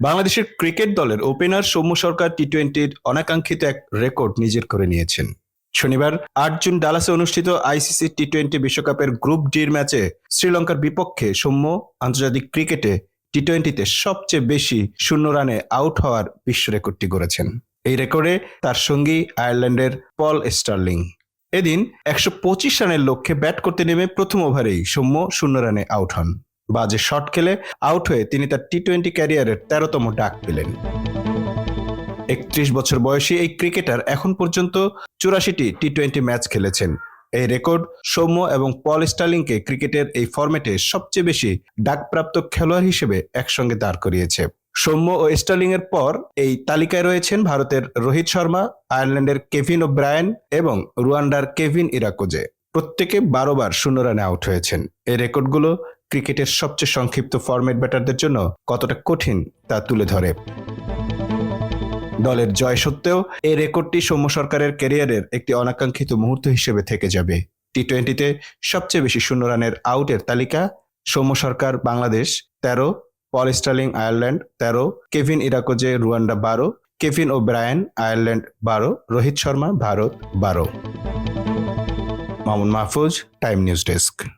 বাংলাদেশের ক্রিকেট দলের ওপেনার সৌম্য সরকার টি টোয়েন্টির অনাকাঙ্ক্ষিত এক রেকর্ড নিজের করে নিয়েছেন। শনিবার আট জুন ডালাসে অনুষ্ঠিত আইসিসি টি টোয়েন্টি বিশ্বকাপের গ্রুপ ডির ম্যাচে শ্রীলঙ্কার বিপক্ষে সৌম্য আন্তর্জাতিক ক্রিকেটে টি টোয়েন্টিতে সবচেয়ে বেশি শূন্য রানে আউট হওয়ার বিশ্ব রেকর্ডটি গড়েছেন। এই রেকর্ডে তার সঙ্গী আয়ারল্যান্ডের পল স্টার্লিং। এদিন একশো পঁচিশ রানের লক্ষ্যে ব্যাট করতে নেমে প্রথম ওভারেই সৌম্য শূন্য রানে আউট হন। বাজে শট খেলে আউট হয়ে তিনি তার টি টোয়েন্টি ক্যারিয়ারের তেরোতম ডাক পেলেন। একত্রিশ বছর বয়সী এই ক্রিকেটার এখন পর্যন্ত চুরাশিটি টি টোয়েন্টি ম্যাচ খেলেছেন। এই রেকর্ড সৌম্য এবং পল স্টার্লিংকে ক্রিকেটের এই ফরম্যাটে সবচেয়ে বেশি ডাকপ্রাপ্ত খেলোয়াড় হিসেবে একসঙ্গে দাঁড় করিয়েছে। সৌম্য ও স্টার্লিং এর পর এই তালিকায় রয়েছেন ভারতের রোহিত শর্মা, আয়ারল্যান্ডের কেভিন ও ব্রায়ান এবং রুয়ান্ডার কেভিন ইরাকোজে। প্রত্যেকে বারো বার শূন্য রানে আউট হয়েছেন। এই রেকর্ডগুলো ক্রিকেটের সবচেয়ে সংক্ষিপ্ত ফরম্যাট ব্যাটারদের জন্য কতটা কঠিন তা তুলে ধরে। দলের জয় সত্ত্বেও এই রেকর্ডটি সৌম্য সরকারের ক্যারিয়ারের একটি অনাকাঙ্ক্ষিত মুহূর্ত হিসেবে থেকে যাবে। টি টোয়েন্টিতে সবচেয়ে বেশি শূন্য রানের আউটের তালিকা সৌম্য সরকার বাংলাদেশ তেরো, পল স্টার্লিং আয়ারল্যান্ড তেরো, কেভিন ইরাকোজে রুয়ান্ডা বারো, কেভিন ও ব্রায়ান আয়ারল্যান্ড বারো, রোহিত শর্মা ভারত বারো। Mamun Mahfuz, Time News desk.